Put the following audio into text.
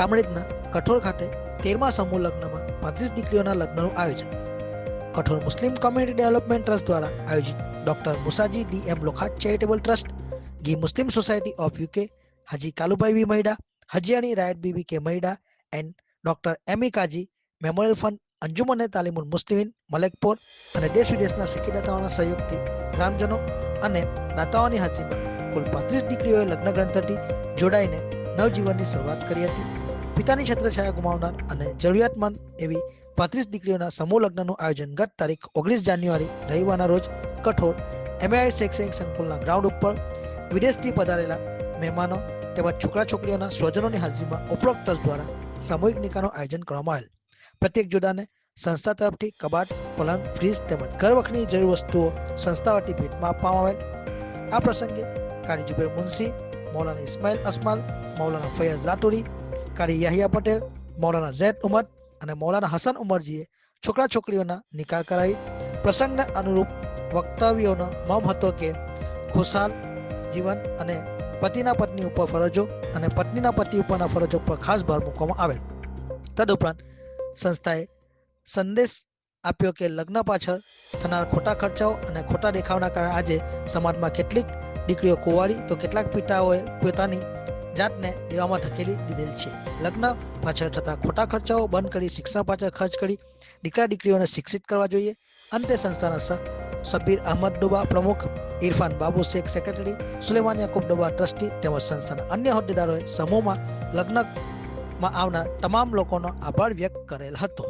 કામરેજના કઠોળ ખાતે તેરમા સમૂહ લગ્નમાં પાંત્રીસ દીકરીઓના લગ્નનું આયોજન. કઠોળ મુસ્લિમ કોમ્યુનિટી ડેવલપમેન્ટ ટ્રસ્ટ દ્વારા આયોજિત doctor Musaji D M Lokha charitable trust, ગી Muslim society of UK Haji Kalubhai V Mahida, Hajiyani Rayat Bibi K Mahida and doctor Ami Kazi, memorial fund Anjumane Talimul Muslimeen, Malekpor અને દેશ વિદેશના સિક્કીદાતાઓના સહયોગથી ગ્રામજનો અને દાતાઓની હાજરીમાં કુલ પાંત્રીસ દીકરીઓએ લગ્ન ગ્રંથથી જોડાઈને નવજીવનની શરૂઆત કરી હતી. પિતાની છત્રછાયા ગુમાવનાર અને જરૂરિયાતમંદ એવી પાંત્રીસ દીકરીઓના સમૂહ લગ્નનું આયોજન ગત તારીખ ઓગણીસ જાન્યુઆરી રવિવારના રોજ કઠોળ એમઆઈ શૈક્ષણિક સંકુલના ગ્રાઉન્ડ ઉપર વિદેશથી પધારેલા મહેમાનો તેમજ છોકરા છોકરીઓના સ્વજનોની હાજરીમાં ઉપરોક્ત દ્વારા સામૂહિક નિકાહનું આયોજન કરવામાં આવેલ. પ્રત્યેક જોડાને સંસ્થા તરફથી કબાટ, પલંગ, ફ્રીજ તેમજ ઘર વખની જરૂર વસ્તુઓ સંસ્થા વતી ભેટમાં આપવામાં આવેલ. આ પ્રસંગે કાળી જુબેર મુનશી, મૌલાના ઇસ્માઇલ અસમાલ, મૌલાના ફૈયાઝ લાટુરી કારી યાહિયા પટેલ, મૌલાના ઝેડ ઉમર અને મૌલાના હસન ઉમરજીએ છોકરા છોકરીઓના નિકાહ કરાવી પ્રસંગને અનુરૂપ વક્તવ્યોનો મમ હતો કે ખુશાલ જીવન અને પતિના પત્ની ઉપર ફરજો અને પત્નીના પતિ ઉપરના ફરજો પર ખાસ ભાર મૂકવામાં આવેલ. તદુપરાંત સંસ્થાએ સંદેશ આપ્યો કે લગ્ન પાછળ થનાર ખોટા ખર્ચાઓ અને ખોટા દેખાવના કારણે આજે સમાજમાં કેટલીક દીકરીઓ કુંવારી તો કેટલાક પિતાઓએ પોતાની જાતને દેવામાં ધકેલી દીધેલ છે. લગ્ન પાછળ થતા ખોટા ખર્ચાઓ, બંધ કરી શિક્ષણ પાછળ ખર્ચ કરી દીકરા દીકરીઓને શિક્ષિત કરવા જોઈએ. અંતે સંસ્થાના સબીર અહમદ ડોબા પ્રમુખ, ઇરફાન બાબુ શેખ સેક્રેટરી, સુલેમાન યાકુબ ડોબા ટ્રસ્ટી તેમજ સંસ્થાના અન્ય હોદ્દેદારોએ સમૂહમાં લગ્નમાં આવનાર તમામ લોકોનો આભાર વ્યક્ત કરેલ હતો.